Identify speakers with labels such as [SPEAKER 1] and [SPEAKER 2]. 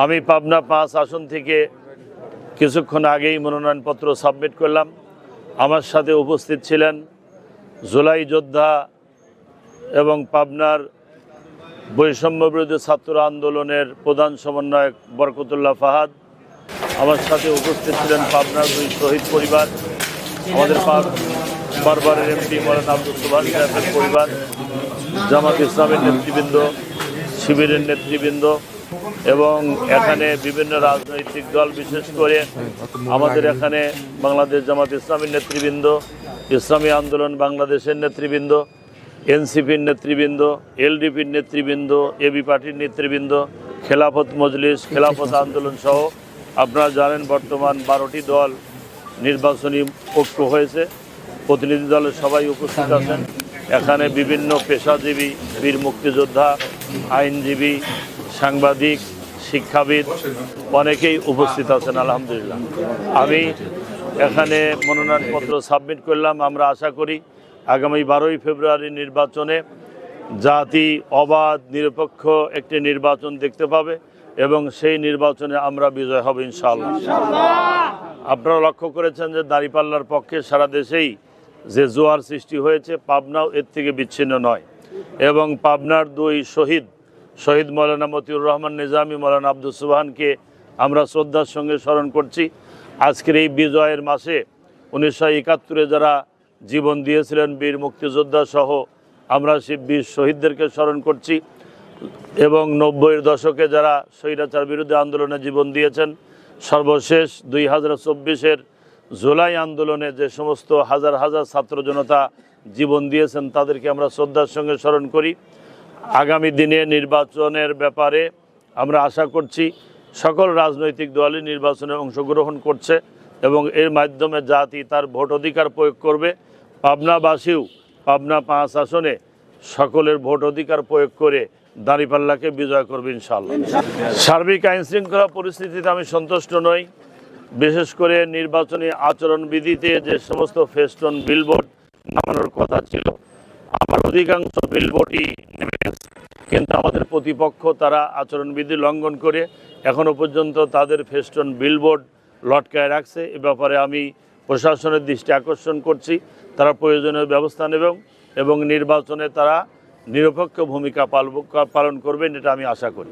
[SPEAKER 1] আমি পাবনা পাঁচ আসন থেকে কিছুক্ষণ আগেই মনোনয়নপত্র সাবমিট করলাম। আমার সাথে উপস্থিত ছিলেন জুলাই যোদ্ধা এবং পাবনার বৈষম্য বিরোধী ছাত্র আন্দোলনের প্রধান সমন্বয়ক বরকতুল্লাহ ফাহাদ। আমার সাথে উপস্থিত ছিলেন পাবনার দুই শহীদ পরিবার, আমাদের বারবারের এমপি মৌলানা আব্দুল সুবহান সাহেবের পরিবার, জামাত ইসলামের নেতৃবৃন্দ, শিবিরের নেতৃবৃন্দ এবং এখানে বিভিন্ন রাজনৈতিক দল, বিশেষ করে আমাদের এখানে বাংলাদেশ জামাত ইসলামের নেতৃবৃন্দ, ইসলামী আন্দোলন বাংলাদেশের নেতৃবৃন্দ, এনসিপির নেতৃবৃন্দ, এলডিপির নেতৃবৃন্দ, এবি পার্টির নেতৃবৃন্দ, খেলাফত মজলিস, খেলাফত আন্দোলন সহ আপনারা জানেন বর্তমান বারোটি দল নির্বাচনী ঐক্য হয়েছে। প্রতিনিধি দলের সবাই উপস্থিত আছেন। এখানে বিভিন্ন পেশাজীবী, বীর মুক্তিযোদ্ধা, আইনজীবী সাংবাদিক, শিক্ষাবিদ অনেকেই উপস্থিত আছেন, আলহামদুলিল্লাহ। আমি এখানে মনোনয়নপত্র সাবমিট করলাম। আমরা আশা করি আগামী বারোই ফেব্রুয়ারি নির্বাচনে জাতি অবাধ, নিরপেক্ষ একটি নির্বাচন দেখতে পাবে এবং সেই নির্বাচনে আমরা বিজয় হব ইনশাআল্লাহ। আপনারা লক্ষ্য করেছেন যে দাঁড়িপাল্লার পক্ষে সারা দেশেই যে জোয়ার সৃষ্টি হয়েছে, পাবনাও এর থেকে বিচ্ছিন্ন নয়। এবং পাবনার দুই শহীদ শহীদ মৌলানা মতিউর রহমান নিজামী, মৌলানা আব্দুল সুবহানকে আমরা শ্রদ্ধার সঙ্গে স্মরণ করছি। আজকের এই বিজয়ের মাসে উনিশশো একাত্তরে যারা জীবন দিয়েছিলেন বীর মুক্তিযোদ্ধা সহ, আমরা সেই বীর শহীদদেরকে স্মরণ করছি এবং নব্বইয়ের দশকে যারা স্বৈরাচার বিরুদ্ধে আন্দোলনে জীবন দিয়েছেন, সর্বশেষ দুই হাজার চব্বিশের জুলাই আন্দোলনে যে সমস্ত হাজার হাজার ছাত্র জনতা জীবন দিয়েছেন, তাদেরকে আমরা শ্রদ্ধার সঙ্গে স্মরণ করি। আগামী দিনে নির্বাচনের ব্যাপারে আমরা আশা করছি সকল রাজনৈতিক দলই নির্বাচনে অংশগ্রহণ করছে এবং এর মাধ্যমে জাতি তার ভোট অধিকার প্রয়োগ করবে। পাবনাবাসীও পাবনা পাঁচ আসনে সকলের ভোট অধিকার প্রয়োগ করে দাঁড়িপাল্লাকে বিজয় করবে ইনশাল্লাহ সার্বিক আইন শৃঙ্খলা পরিস্থিতিতে আমি সন্তুষ্ট নই। বিশেষ করে নির্বাচনী আচরণবিধিতে যে সমস্ত ফেস্টন, বিলবোর্ড নামানোর কথা ছিল আমার অধিকাংশ বিলবোর্ডই নেমে গেছে। কিন্তু আমাদের প্রতিপক্ষ তারা আচরণবিধি লঙ্ঘন করে এখনও পর্যন্ত তাদের ফেস্টন বিলবোর্ড লটকায় রাখছে। এ ব্যাপারে আমি প্রশাসনের দৃষ্টি আকর্ষণ করছি। তারা প্রয়োজনীয় ব্যবস্থা নেবে এবং নির্বাচনে তারা নিরপেক্ষ ভূমিকা পালন করবেন, এটা আমি আশা করি।